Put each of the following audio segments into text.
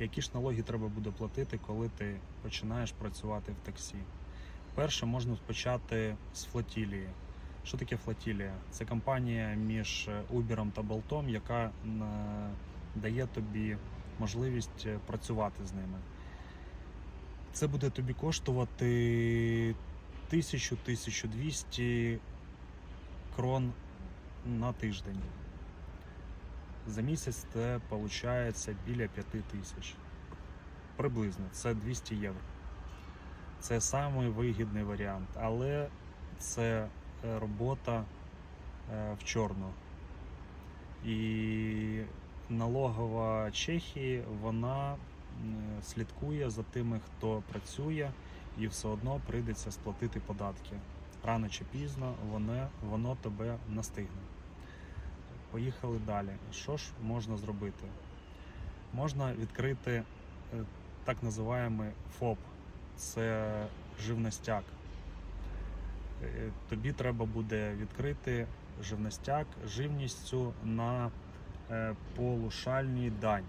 Які ж налоги треба буде платити, коли ти починаєш працювати в таксі? Перше, можна почати з флотілії. Що таке флотілія? Це компанія між Uber та Bolt, яка е, дає тобі можливість е, працювати з ними. Це буде тобі коштувати 1000-1200 крон на тиждень. За місяць це виходить біля 5 тисяч. Приблизно, це 200 євро. Це самий вигідний варіант, але це е, робота е, в чорну. І налогова Чехії вона слідкує за тими, хто працює, і все одно прийдеться сплатити податки. Рано чи пізно воно, воно тебе настигне. Поїхали далі. Що ж можна зробити? Можна відкрити е, так називаємий ФОП, це живностяк. Е, Тобі треба буде відкрити живностяк живністю на е, полушальній дань.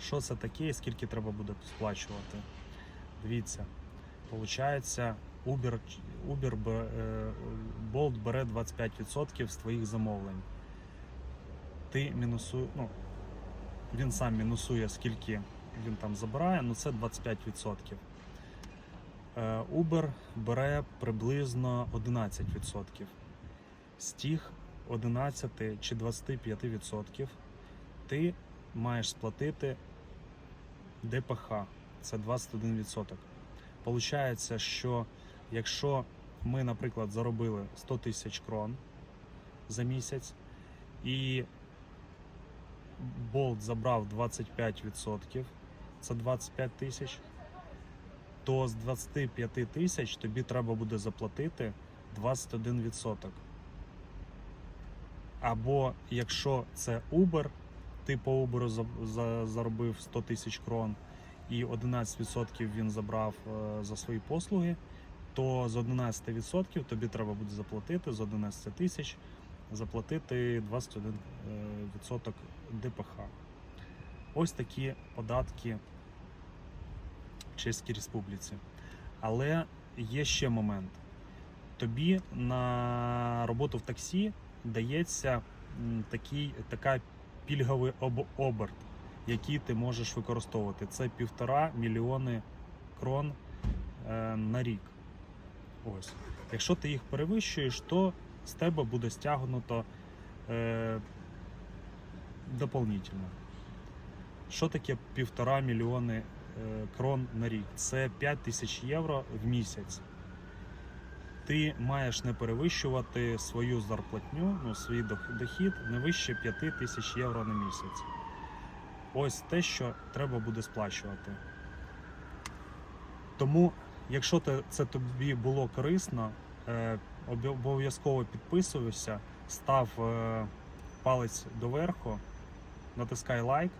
Що це таке і скільки треба буде сплачувати? Дивіться, виходить, Uber, Uber е, Bolt бере 25% з твоїх замовлень. Ти мінусує, ну, він сам мінусує, скільки він там забирає, ну це 25%. Е, Uber бере приблизно 11%. З тих 11 чи 25% ти маєш сплатити ДПХ, це 21%. Получається, що якщо ми, наприклад, заробили 100 тисяч крон за місяць, і Болт забрав 25%, це 25 тисяч, то з 25 тисяч тобі треба буде заплатити 21%. Або якщо це Uber, ти по Uber за- за- заробив 100 тисяч крон і 11% він забрав е, за свої послуги, то з 11% тобі треба буде заплатити з 11 тисяч заплатити 21% ДПХ. Ось такі податки в Чеській Республіці. Але є ще момент. Тобі на роботу в таксі дається такий, така пільговий об- оберт, який ти можеш використовувати. Це півтора мільйони крон е, на рік. Ось. Якщо ти їх перевищуєш, то з тебе буде стягнуто е, дополнительно. Що таке півтора мільйони е, крон на рік? Це 5 тисяч євро в місяць. Ти маєш не перевищувати свою зарплатню, ну, свій дохід не вище 5 тисяч євро на місяць. Ось те, що треба буде сплачувати. Тому, якщо це тобі було корисно, е, обов'язково підписуйся, став е, палець доверху, натискай лайк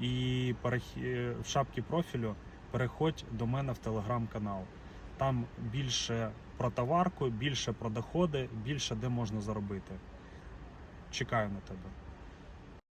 і е, в шапці профілю переходь до мене в телеграм-канал. Там більше про товарку, більше про доходи, більше де можна заробити. Чекаю на тебе.